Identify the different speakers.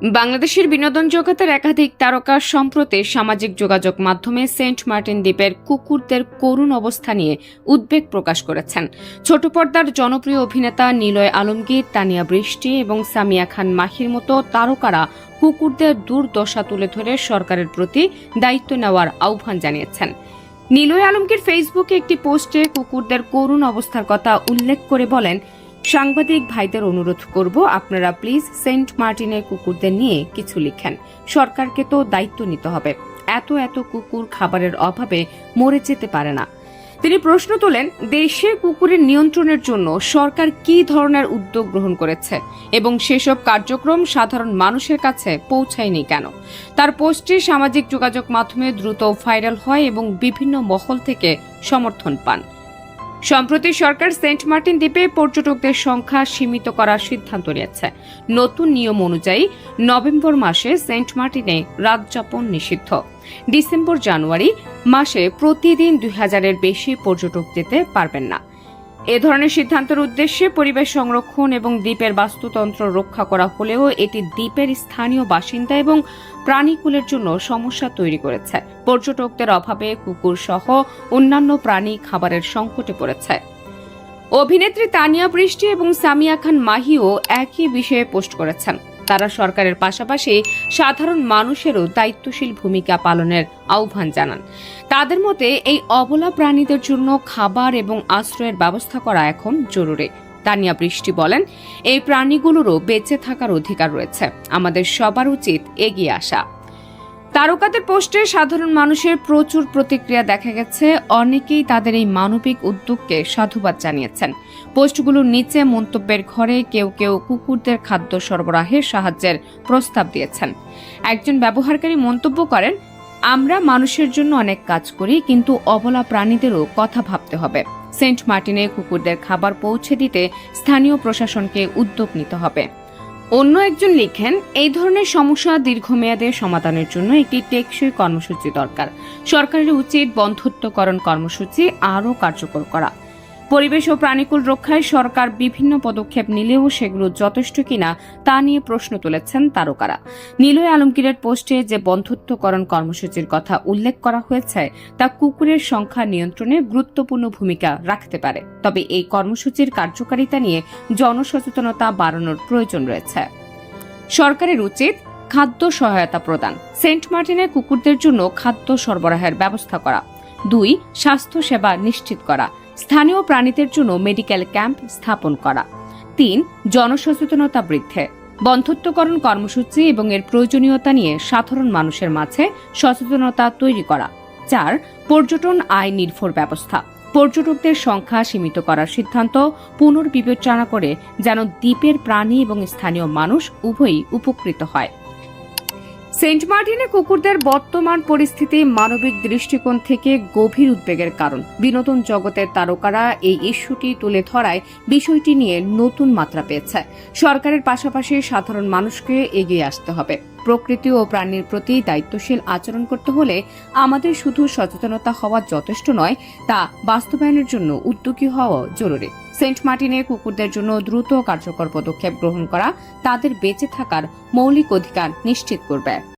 Speaker 1: বাংলাদেশের বিনোদন জগতের একাধিক তারকা সম্প্রতি সামাজিক যোগাযোগ মাধ্যমে সেন্ট মার্টিন দ্বীপের কুকুরদের করুণ অবস্থা নিয়ে উদ্বেগ প্রকাশ করেছেন। ছোট পর্দার জনপ্রিয় অভিনেতা নিলয় আলমগীর, তানিয়া বৃষ্টি এবং সামিয়া খান মাহির মতো তারকারা কুকুরদের দুর্দশা তুলে ধরে সরকারের প্রতি দায়িত্ব নেওয়ার আহ্বান জানিয়েছেন। নিলয় আলমগীর ফেসবুকে একটি পোস্টে কুকুরদের করুণ অবস্থার কথা উল্লেখ করে বলেন সাংবাদিক ভাইদের অনুরোধ করব, আপনারা প্লিজ সেন্ট মার্টিনের কুকুরদের নিয়ে কিছু লিখেন। সরকারকে তো দায়িত্ব নিতে হবে। এত এত কুকুর খাবারের অভাবে মরে যেতে পারে না। তিনি প্রশ্ন তোলেন, দেশে কুকুরের নিয়ন্ত্রণের জন্য সরকার কী ধরনের উদ্যোগ গ্রহণ করেছে? এবং সেসব কার্যক্রম সাধারণ মানুষের কাছে পৌঁছায়নি কেন? তার পোস্টটি সামাজিক যোগাযোগ মাধ্যমে দ্রুত ভাইরাল হয় এবং বিভিন্ন মহল থেকে সমর্থন পান। সম্প্রতি সরকার সেন্ট মার্টিন দ্বীপে পর্যটকদের সংখ্যা সীমিত করার সিদ্ধান্ত নিয়েছে। নতুন নিয়ম অনুযায়ী নভেম্বর মাসে সেন্ট মার্টিনে রাত যাপন নিষিদ্ধ। ডিসেম্বর জানুয়ারি মাসে প্রতিদিন দুই হাজারের বেশি পর্যটক যেতে পারবেন না। এ ধরনের সিদ্ধান্তের উদ্দেশ্যে পরিবেশ সংরক্ষণ এবং দ্বীপের বাস্তুতন্ত্র রক্ষা করা হলেও এটি দ্বীপের স্থানীয় বাসিন্দা এবং প্রাণীকুলের জন্য সমস্যা তৈরি করেছে। পর্যটকদের অভাবে কুকুর সহ অন্যান্য প্রাণী খাবারের সংকটে পড়েছে। অভিনেত্রী তানিয়া বৃষ্টি এবং সামিয়া খান মাহিও একই বিষয়ে পোস্ট করেছেন। তারা সরকারের পাশাপাশি সাধারণ মানুষেরও দায়িত্বশীল ভূমিকা পালনের আহ্বান জানান। তাদের মতে, এই অবলা প্রাণীদের জন্য খাবার এবং আশ্রয়ের ব্যবস্থা করা এখন জরুরি। তানিয়া বৃষ্টি বলেন, এই প্রাণীগুলোরও বেঁচে থাকার অধিকার রয়েছে। আমাদের সবার উচিত এগিয়ে আসা। তারকাদের পোস্টে সাধারণ মানুষের প্রচুর প্রতিক্রিয়া দেখা গেছে। অনেকেই তাদের এই মানবিক উদ্যোগকে সাধুবাদ জানিয়েছেন। পোস্টগুলোর নিচে মন্তব্যের ঘরে কেউ কেউ কুকুরদের খাদ্য সরবরাহের সাহায্যের প্রস্তাব দিয়েছেন। একজন ব্যবহারকারী মন্তব্য করেন, আমরা মানুষের জন্য অনেক কাজ করি, কিন্তু অবলা প্রাণীদেরও কথা ভাবতে হবে। সেন্ট মার্টিনে কুকুরদের খাবার পৌঁছে দিতে স্থানীয় প্রশাসনকে উদ্যোগ নিতে হবে। অন্য একজন লিখেন, এই ধরনের সমস্যা দীর্ঘমেয়াদে সমাধানের জন্য একটি টেকসই কর্মসূচি দরকার। সরকারের উচিত বন্ধুত্বকরণ কর্মসূচি আরও কার্যকর করা। পরিবেশ ও প্রাণীকুল রক্ষায় সরকার বিভিন্ন পদক্ষেপ নিলেও সেগুলো যথেষ্ট কিনা তা নিয়ে প্রশ্ন তুলেছেন তারকারা। নীলয় আলমগীরের পোস্টে যে বন্ধুত্বকরণ কর্মসূচির কথা উল্লেখ করা হয়েছে, তা কুকুরের সংখ্যা নিয়ন্ত্রণে গুরুত্বপূর্ণ ভূমিকা রাখতে পারে। তবে এই কর্মসূচির কার্যকারিতা নিয়ে জনসচেতনতা বাড়ানোর প্রয়োজন রয়েছে। সরকারের উচিত খাদ্য সহায়তা প্রদান। সেন্ট মার্টিনের কুকুরদের জন্য খাদ্য সরবরাহের ব্যবস্থা করা। দুই স্বাস্থ্য সেবা নিশ্চিত করা। স্থানীয় প্রাণীদের জন্য মেডিকেল ক্যাম্প স্থাপন করা। তিন, জনসচেতনতা বৃদ্ধে। বন্ধুত্বকরণ কর্মসূচি এবং এর প্রয়োজনীয়তা নিয়ে সাধারণ মানুষের মাঝে সচেতনতা তৈরি করা। চার, পর্যটন আয় নির্ভর ব্যবস্থা। পর্যটকদের সংখ্যা সীমিত করার সিদ্ধান্ত পুনর্বিবেচনা করে যেন দ্বীপের প্রাণী এবং স্থানীয় মানুষ উভয়ই উপকৃত হয়। সেন্ট মার্টিনে কুকুরদের বর্তমান পরিস্থিতি মানবিক দৃষ্টিকোণ থেকে গভীর উদ্বেগের কারণ। বিনোদন জগতের তারকারা এই ইস্যুটি তুলে ধরায় বিষয়টি নিয়ে নতুন মাত্রা পেয়েছে। সরকারের পাশাপাশি সাধারণ মানুষকে এগিয়ে আসতে হবে। প্রকৃতি ও প্রাণীর প্রতি দায়িত্বশীল আচরণ করতে হলে আমাদের শুধু সচেতনতা হওয়া যথেষ্ট নয়, তা বাস্তবায়নের জন্য উদ্যোগী হওয়া জরুরি। সেন্ট মার্টিনে কুকুরদের জন্য দ্রুত কার্যকর পদক্ষেপ গ্রহণ করা তাদের বেঁচে থাকার মৌলিক অধিকার নিশ্চিত করবে।